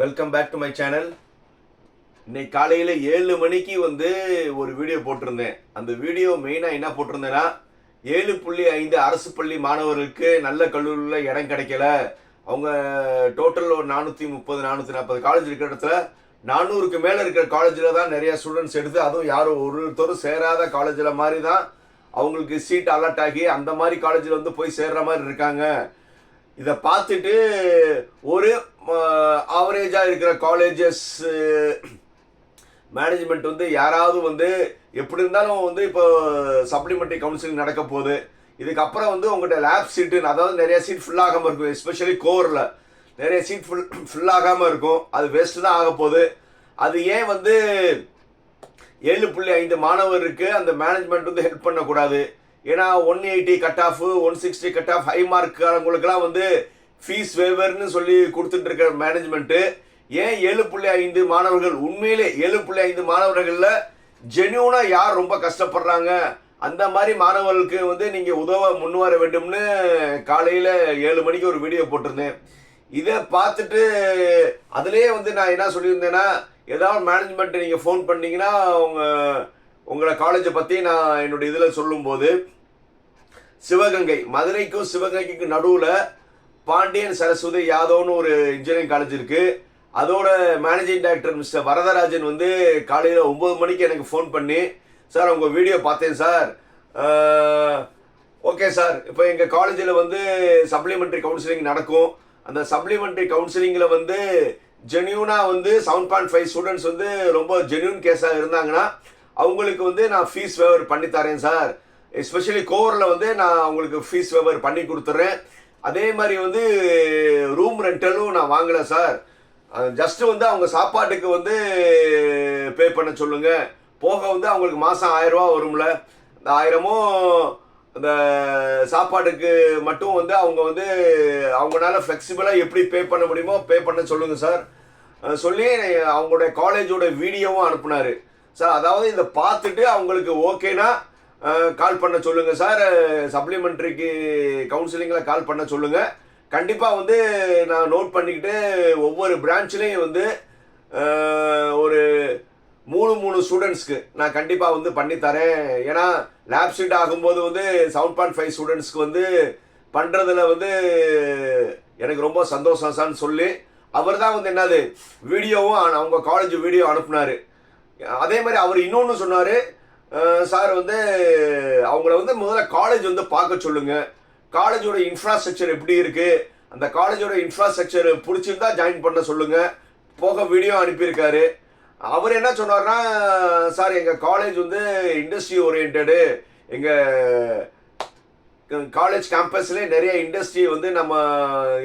Welcome back to my channel இன்னைக்கு காலையில் ஏழு மணிக்கு வந்து ஒரு வீடியோ போட்டிருந்தேன். அந்த வீடியோ மெயினாக என்ன போட்டிருந்தேன்னா ஏழு புள்ளி ஐந்து அரசு பள்ளி மாணவர்களுக்கு நல்ல கல்லூரியில் இடம் கிடைக்கல. அவங்க டோட்டல் ஒரு நானூற்றி முப்பது நானூற்றி நாற்பது காலேஜ் இருக்கிற இடத்துல நானூறுக்கு மேலே இருக்கிற காலேஜில் தான் நிறையா ஸ்டூடெண்ட்ஸ் எடுத்து அதுவும் யாரும் ஒருத்தரும் சேராத காலேஜில் மாதிரி தான் அவங்களுக்கு சீட் அலாட் ஆகி அந்த மாதிரி காலேஜில் வந்து போய் சேர்ற மாதிரி இருக்காங்க. இதை பார்த்துட்டு ஒரு ஆவரேஜாக இருக்கிற காலேஜஸ் மேனேஜ்மெண்ட் வந்து யாராவது வந்து எப்படி இருந்தாலும் வந்து இப்போ சப்ளிமெண்ட்ரி கவுன்சிலிங் நடக்க போகுது. இதுக்கப்புறம் வந்து உங்கள்கிட்ட லேப் சீட்டு அதாவது நிறைய சீட் ஃபுல் ஆகாமல் இருக்கும் எஸ்பெஷலி கோரில் நிறைய சீட் ஃபுல் ஃபுல்லாகாமல் இருக்கும். அது வேஸ்ட்டு தான் ஆக போகுது. அது ஏன் வந்து ஏழு புள்ளி ஐந்து மாணவருக்கு அந்த மேனேஜ்மெண்ட் வந்து ஹெல்ப் பண்ணக்கூடாது? ஏன்னா one eighty cut off one sixty cut off high மார்க்காரங்களுக்குலாம் வந்து ஃபீஸ் வேவர்னு சொல்லி கொடுத்துட்டு இருக்கிற மேனேஜ்மெண்ட்டு ஏன் ஏழு புள்ளி ஐந்து மாணவர்கள்? உண்மையிலே ஏழு புள்ளி ஐந்து மாணவர்களில் ஜென்யூனாக யார் ரொம்ப கஷ்டப்படுறாங்க? அந்த மாதிரி மாணவர்களுக்கு வந்து நீங்கள் உதவ முன்வர வேண்டும்னு காலையில் ஏழு மணிக்கு ஒரு வீடியோ போட்டிருந்தேன். இதை பார்த்துட்டு அதுலேயே வந்து நான் என்ன சொல்லியிருந்தேன்னா ஏதாவது மேனேஜ்மெண்ட் நீங்கள் ஃபோன் பண்ணிங்கன்னா உங்கள் உங்களை காலேஜை பற்றி நான் என்னுடைய இதில் சொல்லும்போது சிவகங்கை மதுரைக்கும் சிவகங்கைக்கும் நடுவில் பாண்டியன் சரஸ்வதி யாதவ்னு ஒரு இன்ஜினியரிங் காலேஜ் இருக்குது அதோட மேனேஜிங் டைரக்டர் மிஸ்டர் வரதராஜன் வந்து காலையில் ஒம்பது மணிக்கு எனக்கு ஃபோன் பண்ணி சார் உங்கள் வீடியோ பார்த்தேன் சார். Okay sir. இப்போ எங்கள் காலேஜில் வந்து சப்ளிமெண்ட்ரி கவுன்சிலிங் நடக்கும். அந்த சப்ளிமெண்ட்ரி கவுன்சிலிங்கில் வந்து ஜென்யூனாக வந்து செவன் பாயிண்ட் ஃபைவ் ஸ்டூடெண்ட்ஸ் வந்து ரொம்ப ஜென்யூன் கேஸாக இருந்தாங்கன்னா அவங்களுக்கு வந்து நான் ஃபீஸ் வேவர் பண்ணி தரேன் சார். எஸ்பெஷலி கோவரில் வந்து நான் அவங்களுக்கு ஃபீஸ் வேவர் பண்ணி கொடுத்துட்றேன் அதே மாதிரி வந்து ரூம் ரெண்டலும் நான் வாங்கலை சார் ஜஸ்ட்டு வந்து அவங்க சாப்பாட்டுக்கு வந்து பே பண்ண சொல்லுங்கள் போக வந்து அவங்களுக்கு மாதம் ஆயிரம் ரூபா வரும்ல. இந்த ஆயிரமும் அந்த சாப்பாட்டுக்கு மட்டும் வந்து அவங்க வந்து அவங்களால ஃப்ளெக்சிபிளாக எப்படி பே பண்ண முடியுமோ பே பண்ண சொல்லுங்கள் சார் சொல்லி அவங்களுடைய காலேஜோட வீடியோவும் அனுப்புனாரு. சார் அதாவது இதை பார்த்துட்டு அவங்களுக்கு ஓகேனா கால் பண்ண சொல்லுங்கள் சார். சப்ளிமெண்ட்ரிக்கு கவுன்சிலிங்கில் கால் பண்ண சொல்லுங்கள் கண்டிப்பாக வந்து நான் நோட் பண்ணிக்கிட்டு ஒவ்வொரு பிரான்ச்லேயும் வந்து ஒரு மூணு மூணு ஸ்டூடெண்ட்ஸ்க்கு நான் கண்டிப்பாக வந்து பண்ணித்தரேன். ஏன்னா லேப் ஷீட் ஆகும்போது வந்து செவன் பாயிண்ட் ஃபைவ் ஸ்டூடெண்ட்ஸ்க்கு வந்து பண்ணுறதுல வந்து எனக்கு ரொம்ப சந்தோஷம் சார்னு சொல்லி அவர் தான் வந்து என்னது வீடியோவும் அவங்க காலேஜ் வீடியோ அனுப்புனாரு. அதே மாதிரி அவர் இன்னொன்று சொன்னார் சார் வந்து அவங்கள வந்து முதல்ல காலேஜ் வந்து பார்க்க சொல்லுங்க. காலேஜோட இன்ஃப்ராஸ்ட்ரக்சர் எப்படி இருக்கு? அந்த காலேஜோட இன்ஃப்ராஸ்ட்ரக்சர் பிடிச்சிருந்தா ஜாயின் பண்ண சொல்லுங்க. போக வீடியோ அனுப்பியிருக்காரு. அவர் என்ன சொன்னார்னா சார் எங்கள் காலேஜ் வந்து இண்டஸ்ட்ரி ஓரியன்டு எங்கள் காலேஜ் கேம்பஸ்லேயே நிறைய இண்டஸ்ட்ரி வந்து நம்ம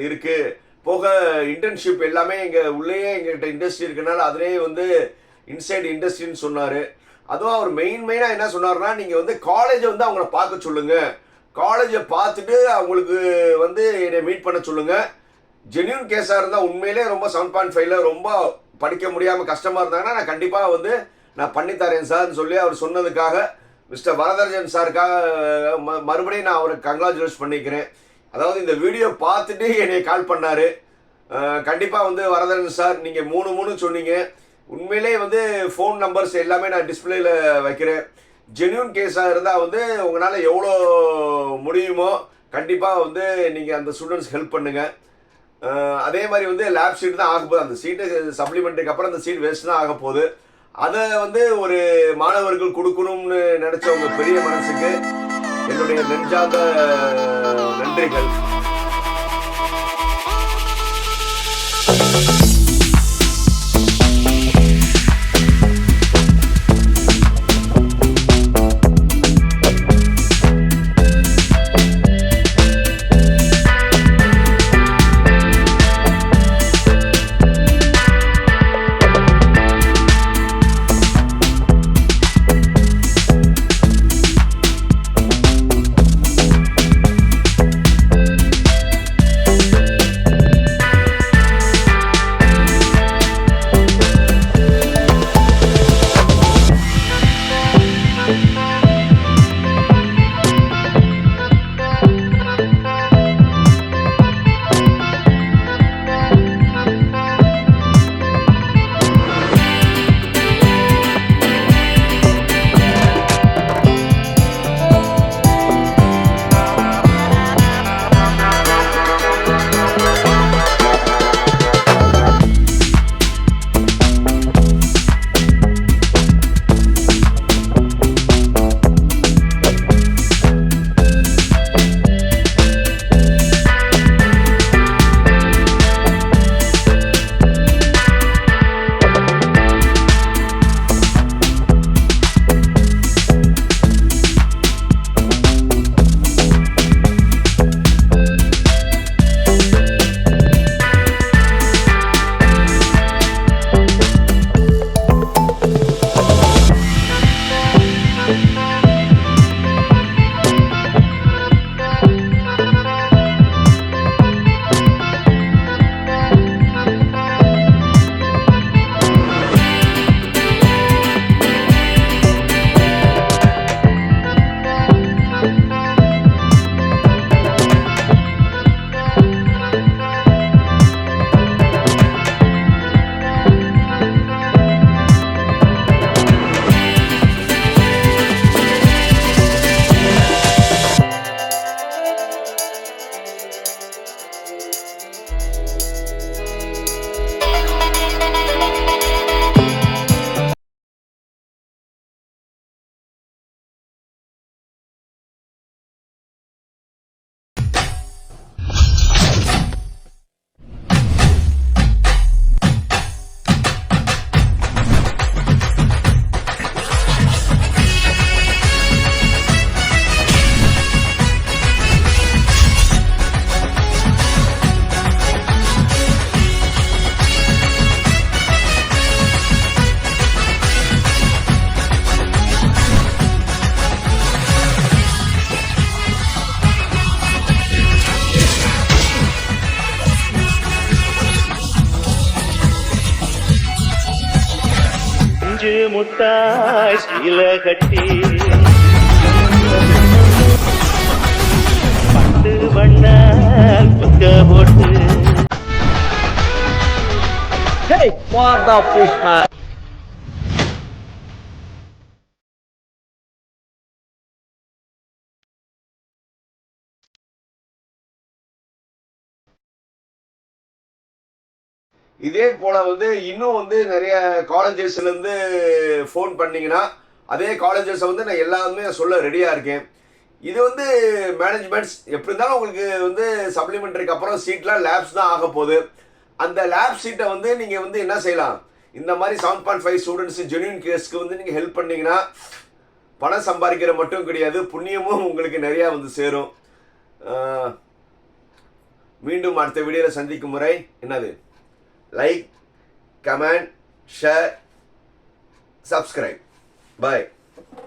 இருக்குது போக இன்டர்ன்ஷிப் எல்லாமே எங்கள் உள்ளேயே எங்கள்கிட்ட இண்டஸ்ட்ரி இருக்கனால அதுலேயே வந்து இன்சைட் இண்டஸ்ட்ரின்னு சொன்னார். அதுவும் அவர் மெயின் மெயினாக என்ன சொன்னார்னா நீங்கள் வந்து காலேஜை வந்து அவங்கள பார்க்க சொல்லுங்க. காலேஜை பார்த்துட்டு அவங்களுக்கு வந்து என்னை மீட் பண்ண சொல்லுங்க. ஜென்யூன் கேஸாக இருந்தால் உண்மையிலே ரொம்ப செவன் பாயிண்ட் ஃபைவ்ல ரொம்ப படிக்க முடியாமல் கஷ்டமாக இருந்தாங்கன்னா நான் கண்டிப்பாக வந்து நான் பண்ணித்தரேன் சார்னு சொல்லி அவர் சொன்னதுக்காக மிஸ்டர் வரதராஜன் சாருக்காக ம- மறுபடியும் நான் அவருக்கு கங்க்ராச்சுலேட் பண்ணிக்கிறேன். அதாவது இந்த வீடியோ பார்த்துட்டு என்னை கால் பண்ணார். கண்டிப்பாக வந்து வரதராஜன் சார் நீங்கள் மூணு மூணு சொன்னீங்க. உண்மையிலே வந்து ஃபோன் நம்பர்ஸ் எல்லாமே நான் டிஸ்பிளேயில் வைக்கிறேன். ஜென்யூன் கேஸாக இருந்தால் வந்து உங்களால் எவ்வளோ முடியுமோ கண்டிப்பாக வந்து நீங்கள் அந்த ஸ்டூடெண்ட்ஸ் ஹெல்ப் பண்ணுங்கள் அதே மாதிரி வந்து லேப் சீட் தான் ஆக போகுது. அந்த சீட்டு சப்ளிமெண்ட்டுக்கு அப்புறம் அந்த சீட் வேஸ்ட் தான் ஆக போகுது. அதை வந்து ஒரு மாணவர்கள் கொடுக்கணும்னு நினச்சவங்க பெரிய மனசுக்கு என்னுடைய நெஞ்சார்ந்த நன்றிகள். முத்தாய் சீல கட்டி பட்டு வண்ண புக்க போட்டு Hey, what the fuck? இதே போல வந்து இன்னும் வந்து நிறைய காலேஜஸ்லேருந்து ஃபோன் பண்ணிங்கன்னா அதே காலேஜஸை வந்து நான் எல்லாமே சொல்ல ரெடியாக இருக்கேன். இது வந்து மேனேஜ்மெண்ட்ஸ் எப்படி இருந்தாலும் உங்களுக்கு வந்து சப்ளிமெண்ட்ரிக்கு அப்புறம் சீட்லாம் லேப்ஸ் தான் ஆக போகுது. அந்த லேப் சீட்டை வந்து நீங்கள் வந்து என்ன செய்யலாம்? இந்த மாதிரி seven point five students genuine கேஸ்க்கு வந்து நீங்கள் ஹெல்ப் பண்ணிங்கன்னா பணம் சம்பாதிக்கிற மட்டும் கிடையாது புண்ணியமும் உங்களுக்கு நிறையா வந்து சேரும். மீண்டும் அடுத்த வீடியோவில் சந்திக்கும் முறை என்னது? Like comment share subscribe bye